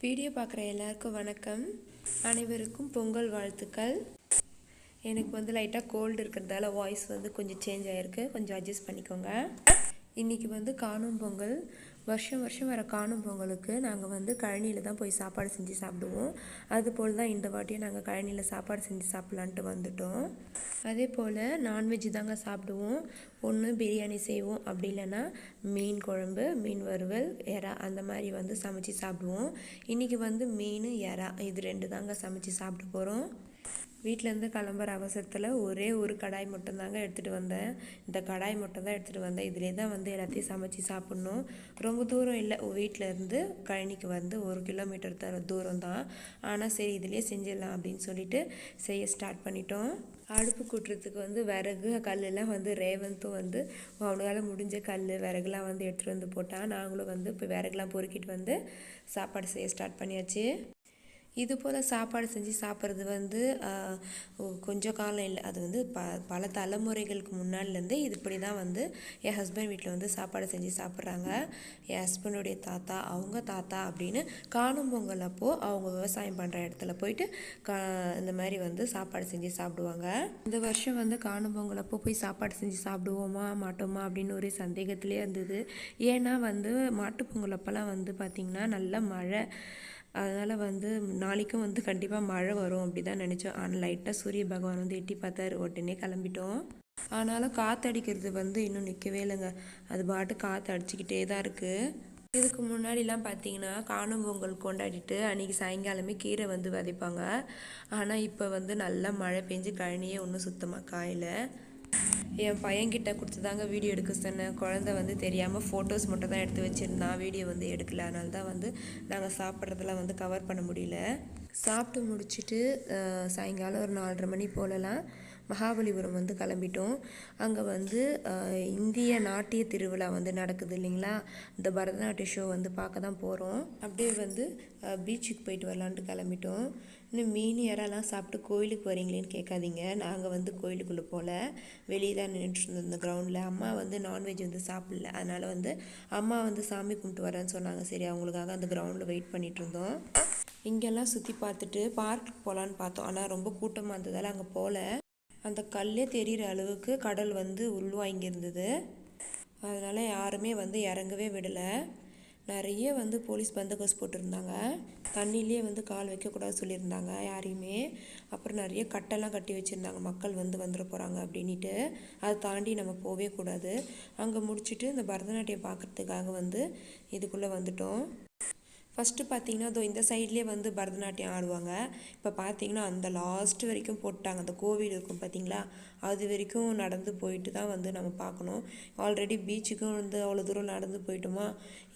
Video பார்க்குற எல்லாருக்கும் வணக்கம். அனைவருக்கும் பொங்கல் வாழ்த்துக்கள். எனக்கு வந்து லைட்டாக கோல்டு இருக்கிறதால வாய்ஸ் வந்து கொஞ்சம் சேஞ்ச் ஆகிருக்கு கொஞ்சம் அட்ஜஸ்ட் பண்ணிக்கோங்க. இன்றைக்கி வந்து காணும் பொங்கல். வருஷம் வருஷம் வர காணும் பொங்கலுக்கு நாங்கள் வந்து கழனியில் தான் போய் சாப்பாடு செஞ்சு சாப்பிடுவோம். அதுபோல் தான் இந்த வாட்டியும் நாங்கள் கழனியில் சாப்பாடு செஞ்சு சாப்பிட்லான்ட்டு வந்துட்டோம். அதே போல் நான்வெஜ் தாங்க சாப்பிடுவோம். ஒன்று பிரியாணி செய்வோம். அப்படி இல்லைன்னா மீன் குழம்பு மீன் வறுவல் எறா அந்த மாதிரி வந்து சமைச்சு சாப்பிடுவோம். இன்றைக்கி வந்து மீன் எறா இது ரெண்டு தாங்க சமைச்சு சாப்பிட்டு போகிறோம் வீட்டிலேருந்து கிளம்புற அவசரத்தில் ஒரே ஒரு கடாய் மட்டும்தாங்க எடுத்துகிட்டு வந்தேன். இந்த கடாய் மட்டும் தான் எடுத்துகிட்டு வந்தேன். இதிலே தான் வந்து எல்லாத்தையும் சமைச்சு சாப்பிட்ணும். ரொம்ப தூரம் இல்லை. வீட்டிலேருந்து கழனிக்கு வந்து ஒரு கிலோமீட்டர் தர தூரம் தான். ஆனால் சரி இதிலே செஞ்சிடலாம் அப்படின்னு சொல்லிட்டு செய்ய ஸ்டார்ட் பண்ணிட்டோம். அடுப்பு கூட்டுறதுக்கு வந்து விறகு கல்லெல்லாம் வந்து ரேவந்தும் வந்து அவனுக்கால முடிஞ்ச கல் விறகுலாம் வந்து எடுத்துகிட்டு வந்து போட்டால் நாங்களும் வந்து இப்போ விறகுலாம் பொறுக்கிட்டு வந்து சாப்பாடு செய்ய ஸ்டார்ட் பண்ணியாச்சு. இது போல் சாப்பாடு செஞ்சு சாப்பிட்றது வந்து கொஞ்சம் காலம் இல்லை. அது வந்து ப பல தலைமுறைகளுக்கு முன்னாடிலேருந்து இது இப்படி தான் வந்து என் ஹஸ்பண்ட் வீட்டில் வந்து சாப்பாடு செஞ்சு சாப்பிட்றாங்க. என் ஹஸ்பண்டுடைய தாத்தா அவங்க தாத்தா அப்படின்னு காணும் பொங்கல் அப்போது அவங்க விவசாயம் பண்ணுற இடத்துல போயிட்டு கா இந்த மாதிரி வந்து சாப்பாடு செஞ்சு சாப்பிடுவாங்க. இந்த வருஷம் வந்து காணும் பொங்கல் அப்போ போய் சாப்பாடு செஞ்சு சாப்பிடுவோமா மாட்டோமா அப்படின்னு ஒரே சந்தேகத்திலே இருந்தது. ஏன்னா வந்து மாட்டுப் பொங்கல் அப்போல்லாம் வந்து பார்த்திங்கன்னா நல்ல மழை அதனால் வந்து நாளைக்கும் வந்து கண்டிப்பாக மழை வரும் அப்படி தான் நினச்சோம் ஆனால் லைட்டாக சூரிய பகவான் வந்து எட்டி பார்த்தாரு. உடனே கிளம்பிட்டோம். ஆனாலும் காற்றடிக்கிறது வந்து இன்னும் நிற்கவே இல்லைங்க. அது பாட்டு காற்று அடிச்சுக்கிட்டே தான் இருக்குது இதுக்கு முன்னாடிலாம் பார்த்தீங்கன்னா காணும் பொங்கல் கொண்டாடிட்டு அன்றைக்கி சாயங்காலமே கீரை வந்து விதைப்பாங்க. ஆனால் இப்போ வந்து நல்லா மழை பெஞ்சு கழனியே ஒன்றும் சுத்தமாக காயலை. என் பையன்கிட்ட கொடுத்து தாங்க வீடியோ எடுக்க சொன்னேன். குழந்த வந்து தெரியாமல் ஃபோட்டோஸ் மட்டும் தான் எடுத்து வச்சுருந்தான் வீடியோ வந்து எடுக்கல. அதனால தான் வந்து நாங்கள் சாப்பிட்றதெல்லாம் வந்து கவர் பண்ண முடியல. சாப்பிட்டு முடிச்சுட்டு சாயங்காலம் ஒரு நாலரை மணி போலலாம் மகாபலிபுரம் வந்து கிளம்பிட்டோம். அங்கே வந்து இந்திய நாட்டிய திருவிழா வந்து நடக்குது இல்லைங்களா? இந்த பரதநாட்டிய ஷோ வந்து பார்க்க தான் போகிறோம் அப்படியே வந்து பீச்சுக்கு போயிட்டு வரலான்ட்டு கிளம்பிட்டோம். இன்னும் மீன் இறலாம் சாப்பிட்டு கோயிலுக்கு வரீங்களேன்னு கேட்காதீங்க. நாங்கள் வந்து கோயிலுக்குள்ளே போகல வெளியே தான் நின்றுட்டு இருந்தோம் இந்த கிரவுண்டில் அம்மா வந்து நான்வெஜ் வந்து சாப்பிடல. அதனால் வந்து அம்மா வந்து சாமி கும்பிட்டு வரேன்னு சொன்னாங்க. சரி அவங்களுக்காக அந்த கிரவுண்டில் வெயிட் பண்ணிகிட்டு இருந்தோம். இங்கெல்லாம் சுற்றி பார்த்துட்டு பார்க்குக்கு போகலான்னு பார்த்தோம். ஆனால் ரொம்ப கூட்டமாக இருந்ததால் அங்கே போகல அந்த கல்லே தெரிகிற அளவுக்கு கடல் வந்து உள்வாங்கியிருந்தது. அதனால் யாருமே வந்து இறங்கவே விடலை. நிறைய வந்து போலீஸ் பந்தோபஸ்த் போட்டிருந்தாங்க. தண்ணியிலே வந்து கால் வைக்கக்கூடாது சொல்லியிருந்தாங்க யாரையுமே. அப்புறம் நிறைய கட்டெல்லாம் கட்டி வச்சுருந்தாங்க. மக்கள் வந்து வந்துட போகிறாங்க அப்படின்ட்டு அதை தாண்டி நம்ம போகவே கூடாது. அங்கே முடிச்சுட்டு இந்த பரதநாட்டியம் பார்க்குறதுக்காக வந்து இதுக்குள்ளே வந்துட்டோம். ஃபஸ்ட்டு பார்த்தீங்கன்னா அதோ இந்த சைட்லேயே வந்து பரதநாட்டியம் ஆடுவாங்க. இப்போ பார்த்தீங்கன்னா அந்த லாஸ்ட் வரைக்கும் போட்டாங்க. அந்த கோவில் இருக்கும் பார்த்தீங்களா? அது வரைக்கும் நடந்து போயிட்டு தான் வந்து நம்ம பார்க்கணும். ஆல்ரெடி பீச்சுக்கும் வந்து அவ்வளோ தூரம் நடந்து போயிட்டோமா?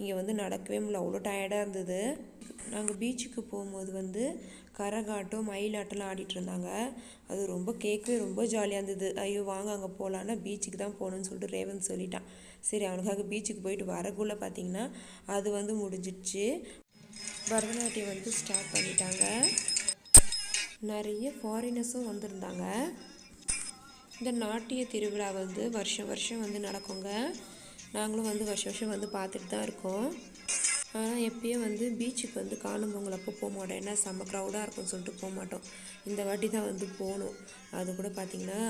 இங்கே வந்து நடக்கவே முடியல. அவ்வளோ டயர்டாக இருந்தது. நாங்கள் பீச்சுக்கு போகும்போது வந்து கரகாட்டம் மயிலாட்டம்லாம் ஆடிட்டு இருந்தாங்க. அது ரொம்ப கேட்கவே ரொம்ப ஜாலியாக இருந்தது. ஐயோ வாங்க அங்கே போகலான்னா பீச்சுக்கு தான் போகணுன்னு சொல்லிட்டு ரேவன் சொல்லிட்டான். சரி அவனுக்காக பீச்சுக்கு போயிட்டு வரக்குள்ளே பார்த்தீங்கன்னா அது வந்து முடிஞ்சிடுச்சு. பரதநாட்டியம் வந்து ஸ்டார்ட் பண்ணிட்டாங்க. நிறைய ஃபாரினர்ஸும் வந்திருந்தாங்க. இந்த நாட்டிய திருவிழா வந்து வருஷம் வருஷம் வந்து நடக்குங்க. நாங்களும் வந்து வருஷம் வருஷம் வந்து பார்த்துட்டு தான் இருக்கோம். ஆனால் எப்பயும் வந்து பீச்சுக்கு வந்து காணும் பொங்கல் அப்போ போக மாட்டோம். ஏன்னா செம்ம க்ரௌடாக இருக்கும்னு சொல்லிட்டு போக மாட்டோம். இந்த வாட்டி தான் வந்து போகணும். அது கூட பார்த்திங்கன்னா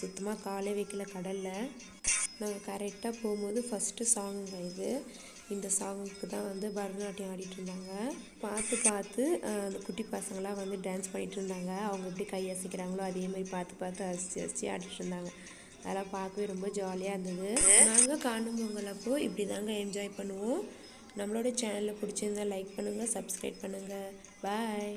சுத்தமாக காலே வைக்கல கடலில். நாங்கள் கரெக்டாக போகும்போது ஃபஸ்ட்டு சாங்குங்க இது. இந்த சாங்குக்கு தான் வந்து பரதநாட்டியம் ஆடிட்டு இருந்தாங்க. பார்த்து பார்த்து அந்த குட்டி பசங்களாம் வந்து டான்ஸ் பண்ணிகிட்டு இருந்தாங்க. அவங்க எப்படி கை அசைக்கிறாங்களோ அதே மாதிரி பார்த்து பார்த்து அசிச்சு அசிச்சு ஆடிட்டு இருந்தாங்க. அதெல்லாம் பார்க்கவே ரொம்ப ஜாலியாக இருந்தது. நாங்கள் காணும் பொங்கல் அப்போது இப்படி தாங்க என்ஜாய் பண்ணுவோம். நம்மளோட சேனலில் பிடிச்சிருந்தா லைக் பண்ணுங்கள் சப்ஸ்கிரைப் பண்ணுங்கள் பாய்